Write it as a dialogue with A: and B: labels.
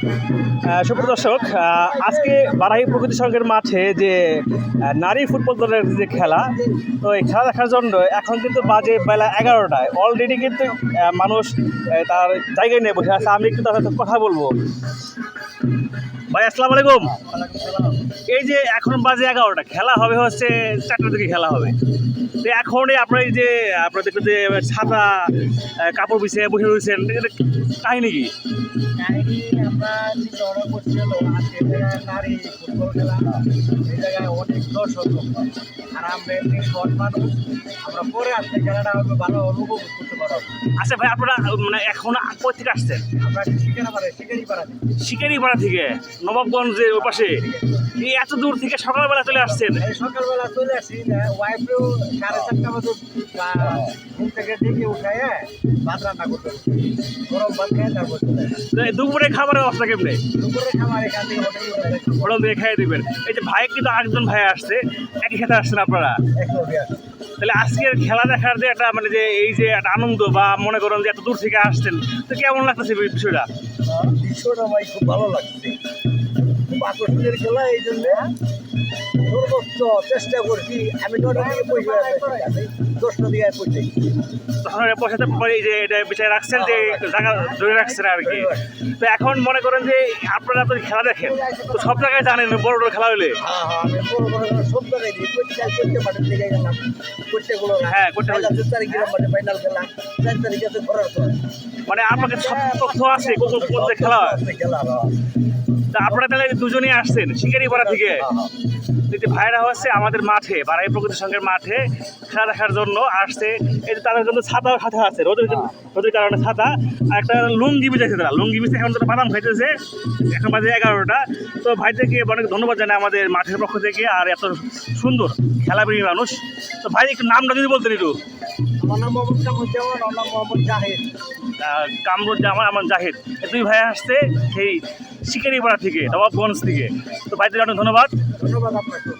A: আহ, সুপ্রিয় দর্শক আজকে বারাহি প্রকৃতি সংঘের মাঠে যে নারী ফুটবল দলের যে খেলা তো এই খেলা দেখার জন্য এখন কিন্তু বাজে বেলা এগারোটায়। অলরেডি কিন্তু মানুষ তার জায়গায় নিয়ে বসে আছে। আমি একটু তার সাথে কথা বলব। ভাই, আসসালামু আলাইকুম। এই যে এখন বাজে এগারোটা, খেলা হবে হচ্ছে চারটার দিকে খেলা হবে। তো এখন আপনার এই যে, আপনার দেখবেন যে, ছাতা কাপড় বিছিয়ে বসে রয়েছেন, এটা কাহিনী কি?
B: আমরা করছিল আজকে নারী ফুটবল খেলা এই জায়গায় অনেক দর্শক আর আমরা এমনি শর্ট মানুষ আমরা পরে আসলে খেলাটা হবে ভালো অনুভব করতে পারব
A: আচ্ছা ভাই আপনারা মানে এখন কোথা থেকে আসছেন?
B: আমরা শিকারা পারে শিকারি
A: শিকারিপাড়া থেকে নবাবগঞ্জের ওই পাশে। এই এত দূর থেকে সকালবেলা চলে আসছেন?
B: এই সকালবেলা চলে আসি ওয়াইফেও সাড়ে চারটা মতো বা ঘুম থেকে ডেকে উঠায় ভাত রান্না করতে গরম ভাত খায় তারপর
A: দুপুরে খাবারের অবস্থা কেমনে?
B: দুপুরে খাবার
A: দেখাই দিবেন। এই যে ভাই কিন্তু আরেকজন ভাই আসছে একই খেতে আসছেন আপনারা? তাহলে আজকের খেলা দেখার যে একটা মানে যে এই যে একটা আনন্দ বা মনে করেন যে এত দূর থেকে আসছেন তো কেমন লাগতেছে বিষয়টা?
B: বিষয়টা ভাই খুব ভালো লাগছে। আকর্ষণের খেলা এই জন্য সর্বোচ্চ চেষ্টা করছি। আমি নটা পয়সা দশটা দিকে
A: পরে যে এটা বিচারে রাখছেন যে জায়গা ধরে রাখছেন আর কি। তো এখন মনে করেন যে আপনারা তো খেলা দেখেন তো সব জায়গায় জানেন বড় বড় খেলা হলে
B: হ্যাঁ হ্যাঁ আমি বড় বড় সব জায়গায় দিই প্রত্যেক করতে মাঠের দিকে গেলাম। করতেগুলো
A: হ্যাঁ, করতে
B: করতে দু তারিখ গেলাম মাঠে ফাইনাল খেলা। চার তারিখে তো করার
A: মানে আপনাকে সব তথ্য আছে কোন খেলা?
B: খেলা হ্যাঁ।
A: তা আপনারা তাহলে দুজনেই আসছেন শিকারিপাড়া থেকে। যদি যে ভাইরা হচ্ছে আমাদের মাঠে বারাই প্রকৃতি সংঘের মাঠে খেলা দেখার জন্য আসছে। এই যে তাদের জন্য ছাতাও সাথে আছে রোদের রোদের কারণে ছাতা। আর একটা লুঙ্গি বিজাইছে তারা লুঙ্গি বিজে এখন তারা বাদাম খাইতেছে। এখন বাজে এগারোটা। তো ভাইদেরকে অনেক ধন্যবাদ জানাই আমাদের মাঠের পক্ষ থেকে আর এত সুন্দর খেলাপ্রেমী মানুষ। তো ভাই একটু নামটা যদি বলতেন একটু।
B: আমার নাম মোহাম্মদ আমার নাম মোহাম্মদ জাহিদ।
A: কামরুজ্জামান আমার জাহিদ দুই ভাই আসছে সেই শিকারিপাড়া থেকে নবাবগঞ্জ থেকে। তো ভাইদের অনেক ধন্যবাদ।
B: ধন্যবাদ আপনাকে।